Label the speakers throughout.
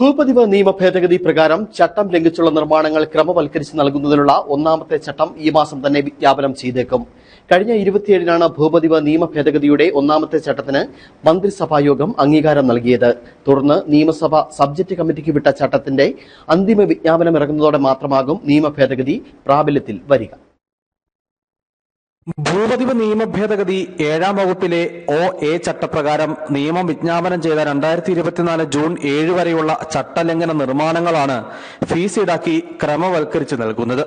Speaker 1: ഭൂപതിവ് നിയമ ഭേദഗതി പ്രകാരം ചട്ടം ലംഘിച്ചുള്ള നിർമ്മാണങ്ങൾ ക്രമവൽക്കരിച്ച് നൽകുന്നതിനുള്ള ഒന്നാമത്തെ ചട്ടം ഈ മാസം തന്നെ വിജ്ഞാപനം ചെയ്തേക്കും. കഴിഞ്ഞ ഇരുപത്തിയേഴിനാണ് ഭൂപതിവ് നിയമ ഭേദഗതിയുടെ ഒന്നാമത്തെ ചട്ടത്തിന് മന്ത്രിസഭായോഗം അംഗീകാരം നൽകിയത്. തുടർന്ന് നിയമസഭ സബ്ജക്ട് കമ്മിറ്റിക്ക് വിട്ട ചട്ടത്തിന്റെ അന്തിമ വിജ്ഞാപനം ഇറങ്ങുന്നതോടെ മാത്രമാകും നിയമ ഭേദഗതി പ്രാബല്യത്തിൽ വരിക.
Speaker 2: ഭൂപതിവ് നിയമ ഭേദഗതി ഏഴാം വകുപ്പിലെ ഒ എ ചട്ടപ്രകാരം നിയമം വിജ്ഞാപനം ചെയ്ത രണ്ടായിരത്തി ഇരുപത്തിനാല് ജൂൺ ഏഴ് വരെയുള്ള ചട്ടലംഘന നിർമ്മാണങ്ങളാണ് ഫീസ് ഈടാക്കി ക്രമവൽക്കരിച്ച് നൽകുന്നത്.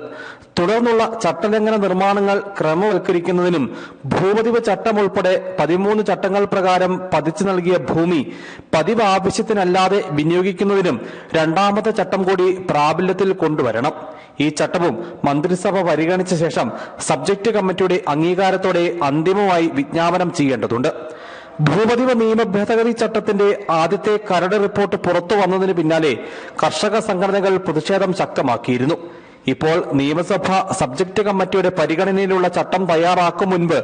Speaker 2: തുടർന്നുള്ള ചട്ടലംഘന നിർമ്മാണങ്ങൾ ക്രമവൽക്കരിക്കുന്നതിനും ഭൂപതിവ് ചട്ടം ഉൾപ്പെടെ പതിമൂന്ന് ചട്ടങ്ങൾ പ്രകാരം പതിച്ചു നൽകിയ ഭൂമി പതിവ് ആവശ്യത്തിനല്ലാതെ വിനിയോഗിക്കുന്നതിനും രണ്ടാമത്തെ ചട്ടം കൂടി പ്രാബല്യത്തിൽ കൊണ്ടുവരണം. ഈ ചട്ടവും മന്ത്രിസഭ പരിഗണിച്ച ശേഷം സബ്ജക്ട് കമ്മിറ്റിയുടെ അംഗീകാരത്തോടെ അന്തിമമായി വിജ്ഞാപനം ചെയ്യേണ്ടതുണ്ട്. ഭൂപതിമ നിയമ ഭേദഗതി ചട്ടത്തിന്റെ ആദ്യത്തെ കരട് റിപ്പോർട്ട് പുറത്തു വന്നതിന് പിന്നാലെ കർഷക സംഘടനകൾ പ്രതിഷേധം ശക്തമാക്കിയിരുന്നു. ഇപ്പോൾ നിയമസഭ സബ്ജക്ട് കമ്മിറ്റിയുടെ പരിഗണനയിലുള്ള ചട്ടം തയ്യാറാക്കും മുൻപ്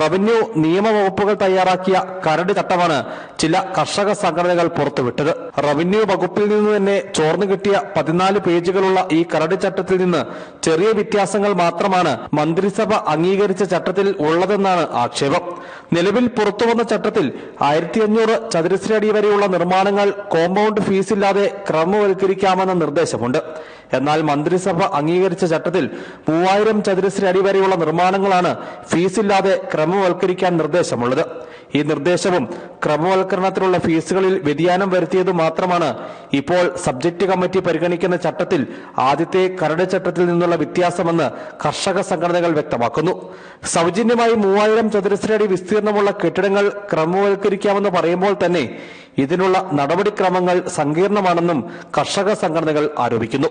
Speaker 2: റവന്യൂ നിയമവകുപ്പുകൾ തയ്യാറാക്കിയ കരട് ചട്ടമാണ് ചില കർഷക സംഘടനകൾ പുറത്തുവിട്ടത്. റവന്യൂ വകുപ്പിൽ നിന്ന് തന്നെ ചോർന്നു കിട്ടിയ പതിനാല് പേജുകളുള്ള ഈ കരട് ചട്ടത്തിൽ നിന്ന് ചെറിയ വ്യത്യാസങ്ങൾ മാത്രമാണ് മന്ത്രിസഭ അംഗീകരിച്ച ചട്ടത്തിൽ ഉള്ളതെന്നാണ് ആക്ഷേപം. നിലവിൽ പുറത്തുവന്ന ചട്ടത്തിൽ ആയിരത്തി അഞ്ഞൂറ് ചതുരശ്ര അടി വരെയുള്ള നിർമ്മാണങ്ങൾ കോമ്പൗണ്ട് ഫീസില്ലാതെ ക്രമവൽക്കരിക്കാമെന്ന നിർദ്ദേശമുണ്ട്. എന്നാൽ മന്ത്രിസഭ അംഗീകരിച്ച ചട്ടത്തിൽ മൂവായിരം ചതുരശ്ര അടി വരെയുള്ള നിർമ്മാണങ്ങളാണ് ഫീസില്ലാതെ ക്രമവൽക്കരിക്കാൻ നിർദ്ദേശമുള്ളത്. ഈ നിർദ്ദേശവും ക്രമവൽക്കരണത്തിലുള്ള ഫീസുകളിൽ വ്യതിയാനം വരുത്തിയത് മാത്രമാണ് ഇപ്പോൾ സബ്ജക്ട് കമ്മിറ്റി പരിഗണിക്കുന്ന ചട്ടത്തിൽ ആദ്യത്തെ കരട് ചട്ടത്തിൽ നിന്നുള്ള വ്യത്യാസമെന്ന് കർഷക സംഘടനകൾ വ്യക്തമാക്കുന്നു. സൗജന്യമായി മൂവായിരം ചതുരശ്ര അടി വിസ്തീർണമുള്ള കെട്ടിടങ്ങൾ ക്രമവൽക്കരിക്കാമെന്ന് പറയുമ്പോൾ തന്നെ ഇതിനുള്ള നടപടിക്രമങ്ങൾ സങ്കീർണമാണെന്നും കർഷക സംഘടനകൾ ആരോപിക്കുന്നു.